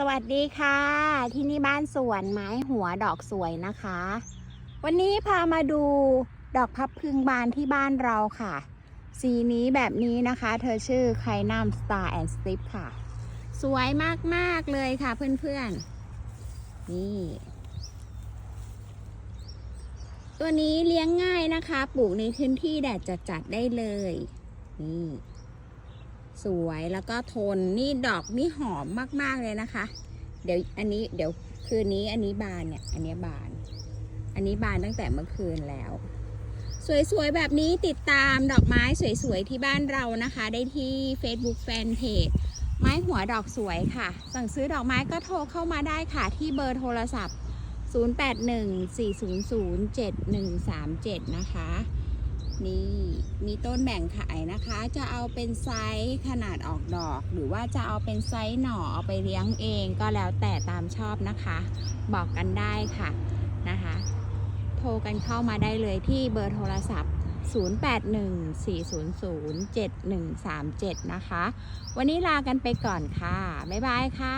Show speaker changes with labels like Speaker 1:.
Speaker 1: สวัสดีค่ะ ที่นี่บ้านสวนไม้หัวดอกสวยนะคะ วันนี้พามาดูดอกพับพึงบานที่บ้านเราค่ะ สีนี้แบบนี้นะคะ เธอชื่อไคนามสตาร์แอนด์สติปค่ะ สวยมากๆเลยค่ะเพื่อนๆ นี่ ตัวนี้เลี้ยงง่ายนะคะ ปลูกในพื้นที่แดดจัดๆได้เลย นี่ สวยแล้วก็ทนนี่ดอกนี่หอมมาก ๆ เลยนะคะ เดี๋ยวอันนี้เดี๋ยวคืนนี้อันนี้บานเนี่ย อันนี้บาน อันนี้บานตั้งแต่เมื่อคืนแล้ว สวย ๆ แบบนี้ติดตามดอกไม้สวย ๆ ที่บ้านเรานะคะ ได้ที่ Facebook Fanpage ไม้หัวดอกสวยค่ะ สั่งซื้อดอกไม้ก็โทรเข้ามาได้ค่ะ ที่เบอร์โทรศัพท์ 0814007137 นะคะ นี่มีต้นแบ่งขายนะคะ จะเอาเป็นไซส์ขนาดออกดอก หรือว่าจะเอาเป็นไซส์หน่อเอาไปเลี้ยงเองก็แล้วแต่ตามชอบนะคะ บอกกันได้ค่ะนะคะ โทรกันเข้ามาได้เลยที่เบอร์โทรศัพท์ 0814007137 นะคะ วันนี้ลากันไปก่อนค่ะ บ๊ายบายค่ะ